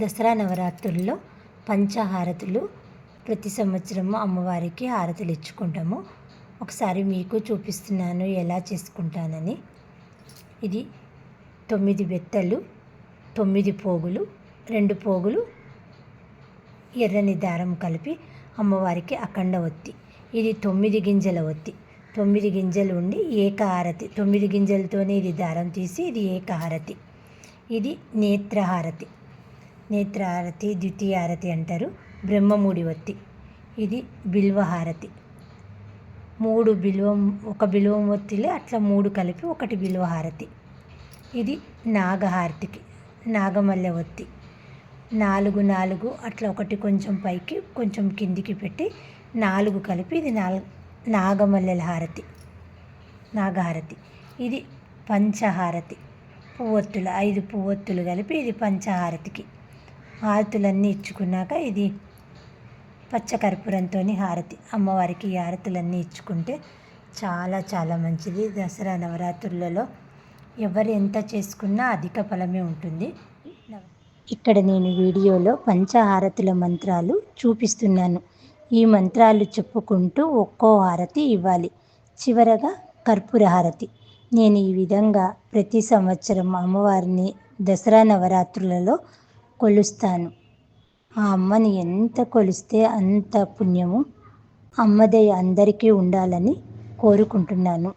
దసరా నవరాత్రుల్లో పంచహారతులు ప్రతి సంవత్సరము అమ్మవారికి హారతులు ఇచ్చుకుంటాము. ఒకసారి మీకు చూపిస్తున్నాను ఎలా చేసుకుంటానని. ఇది తొమ్మిది బెత్తలు తొమ్మిది పోగులు రెండు పోగులు ఎర్రని దారం కలిపి అమ్మవారికి అఖండ ఒత్తి. ఇది తొమ్మిది గింజల ఒత్తి. తొమ్మిది గింజలు ఉండి ఏకహారతి తొమ్మిది గింజలతోనే ఇది దారం తీసి ఇది ఏకహారతి ఇది నేత్రహారతి నేత్రహారతి ద్వితీయారతి అంటారు. బ్రహ్మముడి ఒత్తి ఇది బిల్వహారతి. మూడు బిల్వం ఒక బిల్వం ఒత్తిలే అట్లా మూడు కలిపి ఒకటి బిల్వహారతి. ఇది నాగహారతికి నాగమల్లె ఒత్తి నాలుగు నాలుగు అట్లా ఒకటి కొంచెం పైకి కొంచెం కిందికి పెట్టి నాలుగు కలిపి ఇది నాలుగు నాగమల్లెల హారతి నాగహారతి. ఇది పంచహారతి. పువ్వొత్తులు ఐదు పువ్వొత్తులు కలిపి ఇది పంచహారతికి. హారతులన్నీ ఇచ్చుకున్నాక ఇది పచ్చకర్పూరంతో హారతి. అమ్మవారికి హారతులన్నీ ఇచ్చుకుంటే చాలా చాలా మంచిది. దసరా నవరాత్రులలో ఎవరు ఎంత చేసుకున్నా అధిక ఫలమే ఉంటుంది. ఇక్కడ నేను వీడియోలో పంచహారతుల మంత్రాలు చూపిస్తున్నాను. ఈ మంత్రాలు చెప్పుకుంటూ ఒక్కో హారతి ఇవ్వాలి. చివరగా కర్పూర హారతి. నేను ఈ విధంగా ప్రతి సంవత్సరం అమ్మవారిని దసరా నవరాత్రులలో కొలుస్తాను. ఆ అమ్మని ఎంత కొలిస్తే అంత పుణ్యము అమ్మదయ అందరికీ ఉండాలని కోరుకుంటున్నాను.